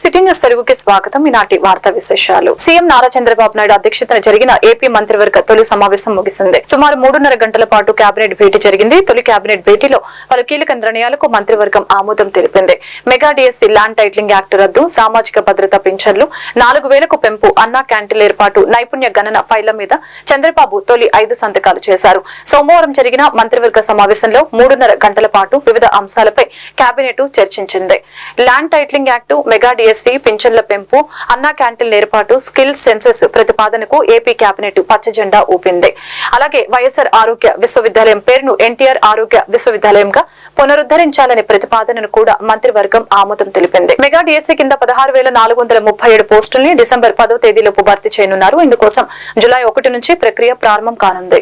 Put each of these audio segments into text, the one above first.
City news తెలుగుకి స్వాగతం. ఈనాటి వార్తా విశేషాలు. సీఎం నారా చంద్రబాబు నాయుడు అధ్యక్షతన జరిగిన ఏపీ మంత్రివర్గ తొలి సమావేశం ముగిసింది. సుమారు మూడున్నర గంటల పాటు కేబినెట్ భేటీ జరిగింది. తొలి కేబినెట్ భేటీలో పలు కీలక నిర్ణయాలకు మంత్రివర్గం ఆమోదం తెలిపింది. Mega DSC land titling act రద్దు సామాజిక భద్రత పింఛన్లు నాలుగు వేలకు పెంపు అన్నా క్యాంటీన్ల ఏర్పాటు నైపుణ్య గణన ఫైళ్ళ మీద చంద్రబాబు తొలి ఐదు సంతకాలు చేశారు. సోమవారం జరిగిన మంత్రివర్గ సమావేశంలో మూడున్నర గంటల పాటు వివిధ అంశాలపై cabinet చర్చించింది. Land titling act mega GST పింఛన్ల పెంపు అన్నా క్యాంటీన్ల ఏర్పాటు స్కిల్ సెన్సెస్ ప్రతిపాదనకు ఏపీ కేబినెట్ పచ్చజెండా ఊపింది. అలాగే వైఎస్ఆర్ ఆరోగ్య విశ్వవిద్యాలయం పేరును ఎన్టీఆర్ ఆరోగ్య విశ్వవిద్యాలయంగా పునరుద్ధరించాలనే ప్రతిపాదనను కూడా మంత్రివర్గం ఆమోదం తెలిపింది. మెగా డిఎస్సీ కింద పదహారు వేల నాలుగు వందల ముప్పై ఏడు పోస్టుల్ని డిసెంబర్ పదో తేదీలోపు భర్తీ చేయనున్నారు. ఇందుకోసం జులై ఒకటి నుంచి ప్రక్రియ ప్రారంభం కానుంది.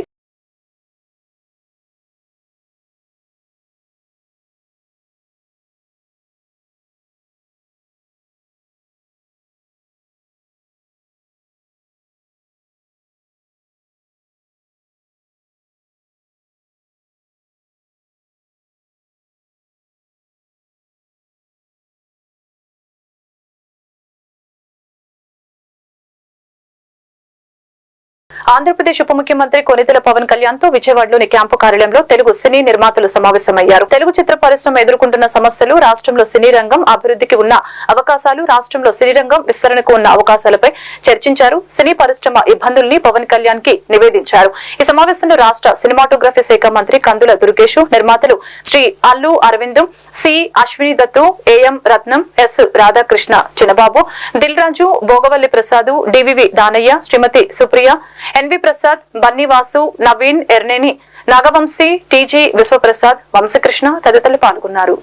ఆంధ్రప్రదేశ్ ఉప ముఖ్యమంత్రి కొనితెల పవన్ కళ్యాణ్తో విజయవాడలోని క్యాంపు కార్యాలయంలో తెలుగు సినీ నిర్మాతలు సమావేశమయ్యారు. తెలుగు చిత్ర పరిశ్రమ ఎదుర్కొంటున్న సమస్యలు రాష్ట్రంలో సినీ రంగం అభివృద్ధికి ఉన్న అవకాశాలు రాష్ట్రంలో సినీ రంగం విస్తరణకు ఉన్న అవకాశాలపై చర్చించారు. సినీ పరిశ్రమ ఇబ్బందుల్ని పవన్ కళ్యాణ్కి నివేదించారు. ఈ సమావేశంలో రాష్ట్ర సినిమాటోగ్రఫీ శాఖ మంత్రి కందుల దుర్గేష్ నిర్మాతలు Shri Allu Aravind C Ashwini Dutt AM Ratnam S Radhakrishna Chinnababu Dil Raju Bhogavalli Prasad DVV Danayya Shrimati Supriya NV Prasad Bunny Vasu Naveen Yerneni Nagavamsi TG Vishwaprasad Vamsakrishna తదితరులు పాల్గొన్నారు.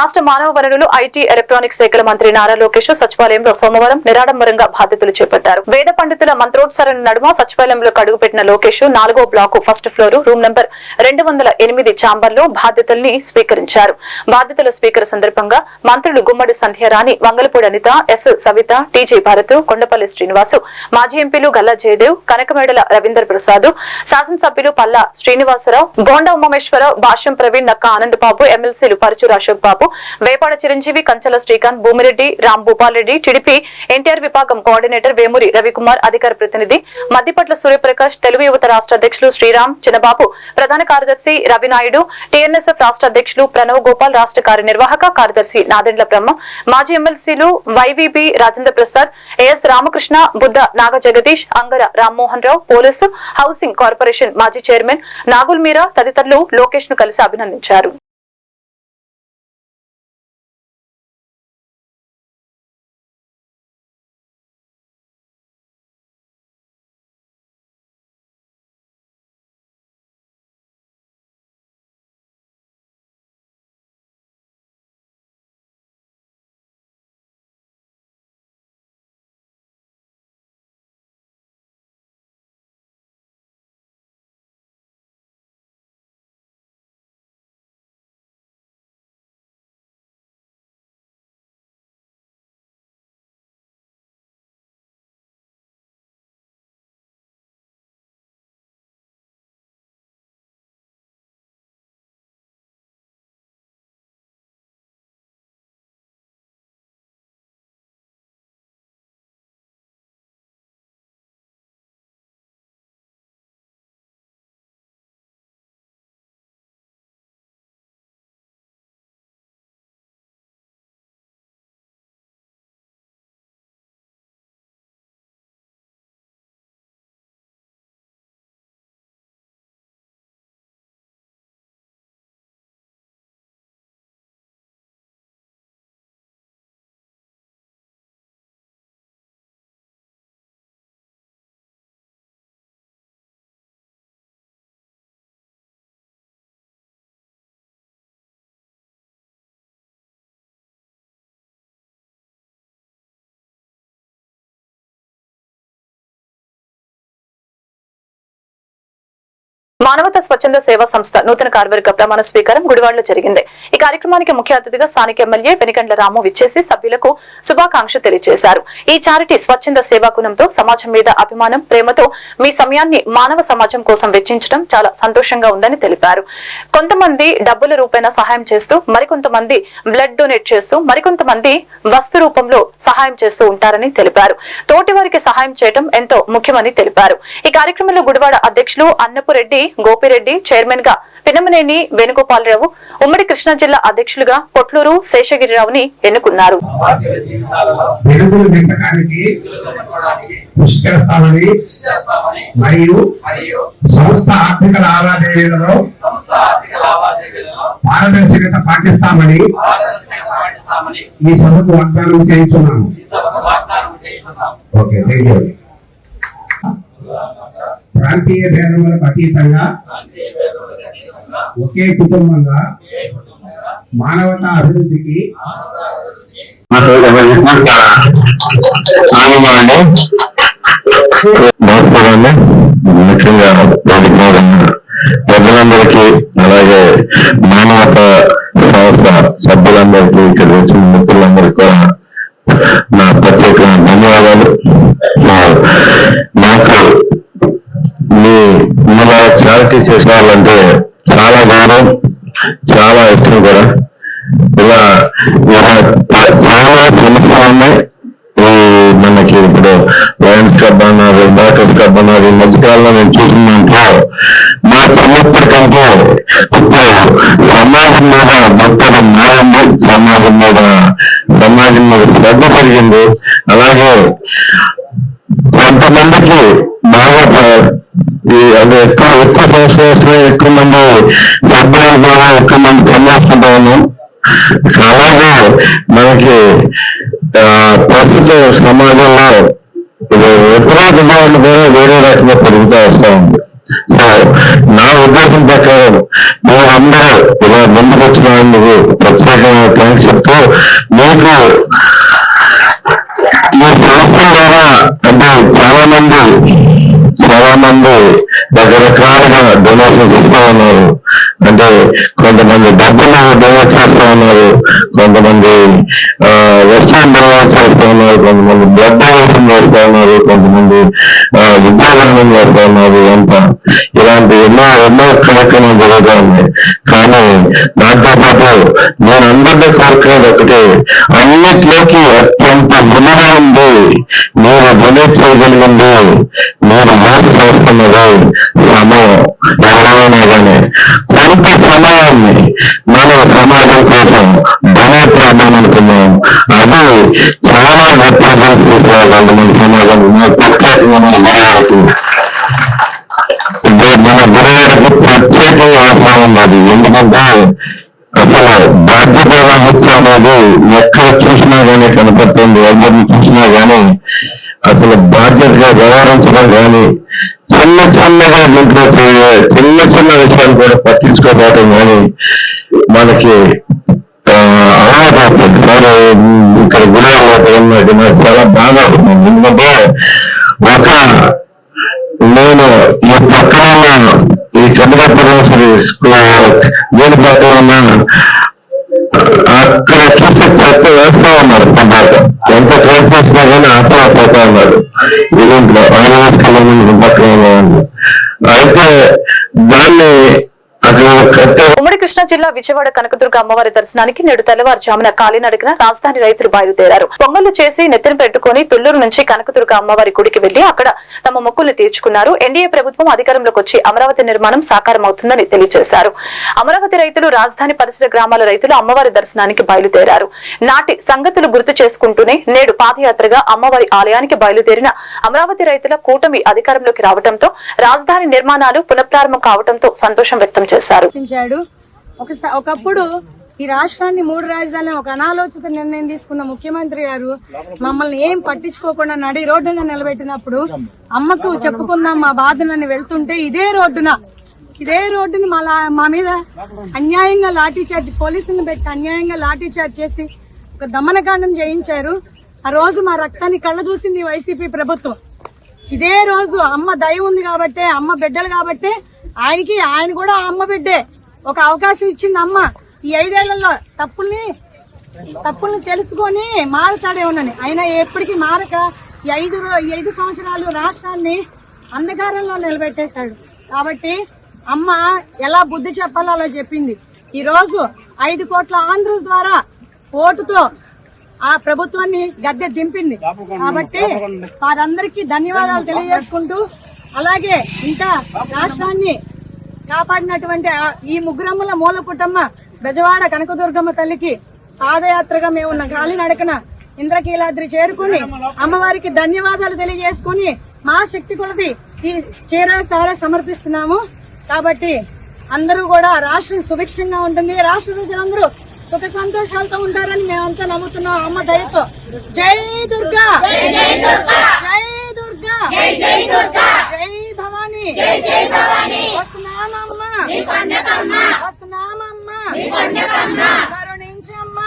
రాష్ట్ర మానవ వనరులు ఐటీ ఎలక్ట్రానిక్ శాఖల మంత్రి నారా లోకేష్ సచివాలయంలో సోమవారం నిరాడంబరంగా బాధ్యతలు చేపట్టారు. వేద పండితుల మంత్రోత్సరణ నడుమ సచివాలయంలో అడుగుపెట్టిన లోకేష్ నాలుగో block first floor room number రెండు వందల ఎనిమిది ఛాంబర్లో బాధ్యతల్ని స్వీకరించారు. బాధ్యతల స్వీకర సందర్భంగా మంత్రులు గుమ్మడి సంధ్యారాణి వంగలపూడి అనిత ఎస్ సవిత టీజీ భారత్ కొండపల్లి శ్రీనివాసు మాజీ ఎంపీలు గల్లా జయదేవ్ కనకమేడల రవీందర్ ప్రసాద్ శాసనసభ్యులు పల్లా శ్రీనివాసరావు బోండా ఉమామేశ్వరరావు భాష్యం ప్రవీణ్ నక్క ఆనందబాబు ఎమ్మెల్సీలు పరచూరు అశోక్ బాబు వేపాడ చిరంజీవి కంచల శ్రీకాంత్ భూమిరెడ్డి రామ్ భూపాల్ రెడ్డి టీడీపీ ఎన్టీఆర్ విభాగం కోఆర్డినేటర్ వేమూరి రవికుమార్ అధికార ప్రతినిధి మద్దిపట్ల సూర్యప్రకాష్ తెలుగు యువత రాష్ట్ర అధ్యక్షులు శ్రీరామ్ చిన్నబాబు ప్రధాన కార్యదర్శి రవినాయుడు టీఎన్ఎస్ఎఫ్ రాష్ట్ర అధ్యక్షులు ప్రణవ్ గోపాల్ రాష్ట్ర కార్యనిర్వాహక కార్యదర్శి నాదెండ్ల బ్రహ్మ మాజీ ఎమ్మెల్సీలు YVB Rajendra Prasad AS Ramakrishna Buddha Naga Jagadish Angara Rammohan Rao police housing corporation మాజీ చైర్మన్ నాగుల్ మీరా తదితరులు లోకేష్ను కలిసి అభినందించారు. మానవత స్వచ్ఛంద సేవా సంస్థ నూతన కార్యవర్గ ప్రమాణ స్వీకారం గుడివాడలో జరిగింది. ఈ కార్యక్రమానికి ముఖ్య అతిథిగా స్థానిక ఎమ్మెల్యే వెనికండ్ల రాము విచ్చేసి సభ్యులకు శుభాకాంక్ష తెలియజేశారు. ఈ చారిటీ స్వచ్ఛంద సేవా గుణంతో సమాజం మీద అభిమానం ప్రేమతో మీ సమయాన్ని మానవ సమాజం కోసం వెచ్చించడం చాలా సంతోషంగా ఉందని తెలిపారు. కొంతమంది డబ్బుల రూపేణ సహాయం చేస్తూ మరికొంతమంది బ్లడ్ డొనేట్ చేస్తూ మరికొంతమంది వస్తు రూపంలో సహాయం చేస్తూ ఉంటారని తెలిపారు. తోటి వారికి సహాయం చేయడం ఎంతో ముఖ్యమని తెలిపారు. ఈ కార్యక్రమంలో గుడివాడ అధ్యక్షులు అన్నపురెడ్డి గోపిరెడ్డి చైర్మన్గా పినమనేని వేణుగోపాలరావు ఉమ్మడి కృష్ణా జిల్లా అధ్యక్షులుగా పొట్లూరు శేషగిరిరావుని ఎన్నుకున్నారు. మరియు సంస్థ ఆర్థిక లావాదేవీలలో పారదర్శకత పాటిస్తామని ఈ సభకు వాగ్దానం చేయించున్నాను. ఓకే థ్యాంక్ యూ ప్రాంతీయ భేదములకు అతీతంగా ఒకే కుటుంబంగా ఏ మానవతా అభివృద్ధికి ముఖ్యంగా ప్రజలందరికీ అలాగే మానవత సంస్థ సభ్యులందరికీ ఇక్కడ వచ్చిన మిత్రులందరికీ కూడా నా ప్రత్యేక ధన్యవాదాలు. చేసిన వాళ్ళంటే చాలా గౌరవం చాలా ఇష్టం కూడా. ఇలా చాలా సమస్యలు ఉన్నాయి. ఈ మనకి ఇప్పుడు లయన్స్ క్లబ్ అన్నారు డాక్టర్స్ క్లబ్ అన్నారు ఈ మధ్యకాలంలో నేను చూసిన దాంట్లో మా చిన్నప్పటి కంటే ఇప్పుడు సమాజం మీద భక్తులు మారింది సమాజం మీద సమాజం మీద శ్రద్ధ పెరిగింది అలాగే కొంతమందికి బాగా ఎక్కువ ఎక్కువ సంవత్సరాలు ఎక్కువ మంది సభ్యుల ద్వారా ఎక్కువ మంది పనిచేస్తుంటా ఉన్నాం. అలాగే మనకి ప్రస్తుత సమాజంలో ఇది వ్యతిరేక భావన కూడా వేరే రకంగా పెరుగుతూ వస్తూ ఉంది. సో నా ఉద్దేశం ప్రకారం మీరందరూ ఇలా ముందుకు వచ్చినందుకు ప్రత్యేకంగా థ్యాంక్స్ చెప్తూ మీకు ఈ సంస్థ ద్వారా అంటే చాలా మంది చాలా మంది రకరకాలుగా చెప్తా ఉన్నారు. అంటే కొంతమంది డబ్బులు డొనేట్ చేస్తా ఉన్నారు కొంతమంది ఆ, వస్తువులు చేస్తా ఉన్నారు కొంతమంది బ్లడ్ డొనేషన్ చేస్తా ఉన్నారు కొంతమంది ఆ, విద్యాదానం చేస్తా ఉన్నారు అంతా ఇలాంటి ఎన్నో ఎన్నో కార్యక్రమాలు జరుగుతూ ఉన్నాయి. కానీ దాంతో పాటు నేను అందరినీ కోరుకునేది ఒకటి అన్నిట్లోకి ఎంత విలువ ఉంది. నేను డొనేట్ చేయగలిగింది నేను మోసం చేస్తున్నది సమయం ఎవరైనా కానీ కొంత సమయాన్ని మనం సమాజం కోసం డొనేట్ చేద్దాం అనుకున్నాం అది చాలా గొప్ప చేసేవాళ్ళు మన సమాజం ప్రత్యేకమైన మన గురువులకు మన గురువులకు ప్రత్యేకంగా అవసరం ఉన్నది. ఎందుకంటే అసలు బాధ్యత వహించడం అనేది ఎక్కడ చూసినా గానీ కనపడుతుంది. ఎవరిని చూసినా గానీ అసలు బాధ్యతగా వ్యవహరించడం కానీ చిన్న చిన్నగా ఇంట్లో చిన్న చిన్న విషయాలు కూడా పట్టించుకోకపోవడం కానీ మనకి ఆ, ఇక్కడ గుడి నాకు చాలా బాగా అవుతుంది. ఎందుకంటే ఒక నేను ఈ పక్కన ఉన్న ఈ చంద్రపురేశ్వరి దీని పక్కన ఉన్న అక్కడ చూస్తే చెత్త వేస్తా ఉన్నారు. పడ్డాక ఎంత ప్రయత్నిస్తున్నా కానీ ఆటో జిల్లా విజయవాడ కనకదుర్గ అమ్మవారి దర్శనానికి నేడు తెల్లవారుజామున కాలినడకన రాజధాని రైతులు బయలుదేరారు. పొంగళ్ళు చేసి నెత్తిన పెట్టుకుని తుల్లూరు నుంచి కనకదుర్గ అమ్మవారి గుడికి వెళ్ళి అక్కడ తమ మొక్కుల్ని తీర్చుకున్నారు. ఎన్డీఏ ప్రభుత్వం అధికారంలోకి వచ్చి అమరావతి నిర్మాణం సాకారం అవుతుందని తెలియజేశారు. అమరావతి రైతులు రాజధాని పరిసర గ్రామాల రైతులు అమ్మవారి దర్శనానికి బయలుదేరారు. నాటి సంగతులు గుర్తు చేసుకుంటూనే నేడు పాదయాత్రగా అమ్మవారి ఆలయానికి బయలుదేరిన అమరావతి రైతుల కూటమి అధికారంలోకి రావడంతో రాజధాని నిర్మాణాలు పునఃప్రారంభం కావడంతో సంతోషం వ్యక్తం చేశారు. ఒకసారి ఒకప్పుడు ఈ రాష్ట్రాన్ని మూడు రాజధానులు ఒక అనాలోచిత నిర్ణయం తీసుకున్న ముఖ్యమంత్రి గారు మమ్మల్ని ఏం పట్టించుకోకుండా నడి రోడ్డున నిలబెట్టినప్పుడు అమ్మకు చెప్పుకుందాం మా బాధనని వెళ్తుంటే ఇదే రోడ్డున ఇదే రోడ్డుని మా లా- మా మీద అన్యాయంగా లాఠీ చార్జ్ పోలీసులను పెట్టి అన్యాయంగా లాఠీ చార్జ్ చేసి ఒక దమనకాండం చేయించారు. ఆ రోజు మా రక్తాన్ని కళ్ళ చూసింది వైసీపీ ప్రభుత్వం. ఇదే రోజు అమ్మ దయ ఉంది కాబట్టే అమ్మ బిడ్డలు కాబట్టే ఆయనకి ఆయన కూడా అమ్మ బిడ్డే. ఒక అవకాశం ఇచ్చింది అమ్మ ఈ ఐదేళ్ళలో తప్పుల్ని తప్పుల్ని తెలుసుకొని మారుతాడేమోనని అయినా ఎప్పటికీ మారక ఈ ఐదు ఈ ఐదు సంవత్సరాలు రాష్ట్రాన్ని అంధకారంలో నిలబెట్టేశాడు. కాబట్టి అమ్మ ఎలా బుద్ధి చెప్పాలో అలా చెప్పింది. ఈరోజు ఐదు కోట్ల ఆంధ్రుల ద్వారా ఓటుతో ఆ ప్రభుత్వాన్ని గద్దె దింపింది. కాబట్టి వారందరికీ ధన్యవాదాలు తెలియజేసుకుంటూ అలాగే ఇంకా రాష్ట్రాన్ని కాపాడినటువంటి ఈ ముగ్గురమ్మల మూల పుట్టమ్మ బెజవాడ కనకదుర్గమ్మ తల్లికి పాదయాత్రగా మేము ఉన్న గాలి నడకన ఇంద్రకీలాద్రి చేరుకుని అమ్మవారికి ధన్యవాదాలు తెలియజేసుకుని మా శక్తి కొలది ఈ చీర సార సమర్పిస్తున్నాము. కాబట్టి అందరూ కూడా రాష్ట్రం సుభిక్షంగా ఉంటుంది. రాష్ట్ర ప్రజలందరూ సుఖ సంతోషాలతో ఉంటారని మేమంతా నమ్ముతున్నాం. అమ్మ దయతో. జై దుర్గా. జై దుర్గా. జై దుర్గా. జై జై దుర్గా. జై భవానీ. కరుణించమ్మ. కరుణించమ్మ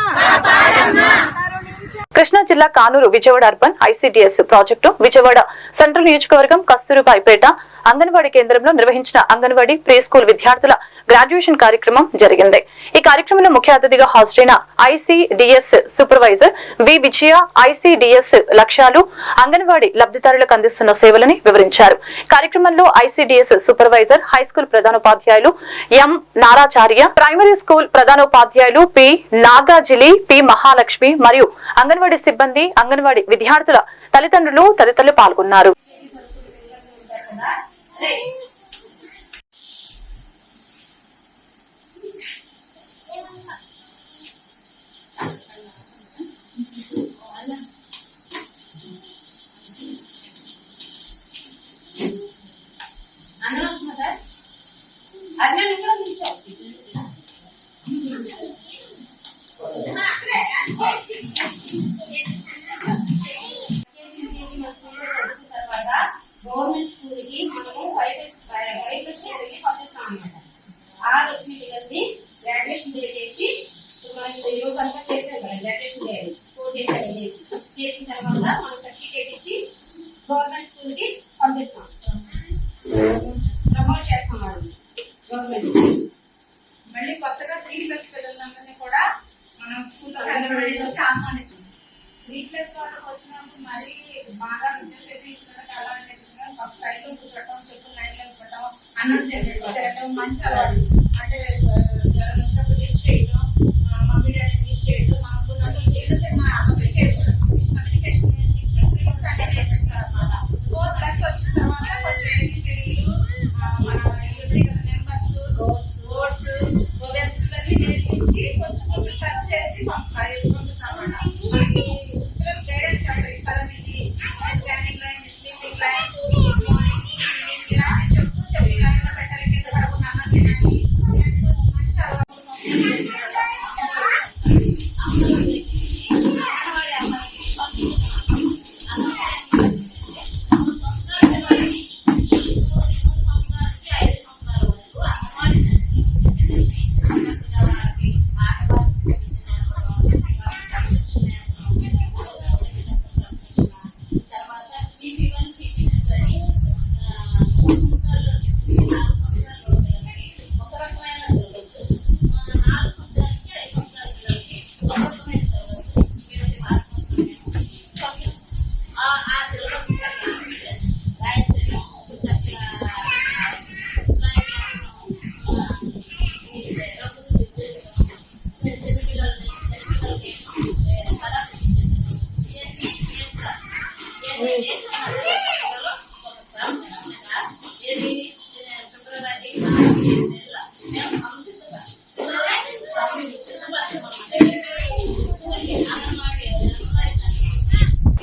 కృష్ణా జిల్లా Kanuru Vijayawada urban ICDS project Vijayawada central నియోజకవర్గం కస్తూరుబాయిపేట అంగన్వాడీ కేంద్రంలో నిర్వహించిన అంగన్వాడీ ప్రీ స్కూల్ విద్యార్థుల గ్రాడ్యుయేషన్ కార్యక్రమం జరిగింది. ఈ కార్యక్రమంలో ముఖ్య అతిథిగా హాజరైన ICDS supervisor V Vijaya ICDS లక్ష్యాలు అంగన్వాడీ లబ్ధిదారులకు అందిస్తున్న సేవలని వివరించారు. కార్యక్రమంలో ఐసిడిఎస్ సూపర్వైజర్ హైస్కూల్ ప్రధానోపాధ్యాయులు ఎం నారాచార్య ప్రైమరీ స్కూల్ ప్రధానోపాధ్యాయులు పి నాగాజిలి పి మహాలక్ష్మి మరియు అంగన్వాడీ సిబ్బంది అంగన్వాడీ విద్యార్థుల తల్లిదండ్రులు తదితరులు పాల్గొన్నారు. ప్రైవేట్ పంపిస్తాం అనమాట ఆ వచ్చిన పిల్లల్ని గ్రాడ్యుయేషన్ డే చేసి ఇప్పుడు మనం ఈ అంతా చేసాం కదా గ్రాడ్యుయేషన్ డే ఫోర్ డేస్ చేసిన తర్వాత మనం సర్టిఫికేట్ ఇచ్చి గవర్నమెంట్ అన్నం తినడం మంచి అలవాటు అంటే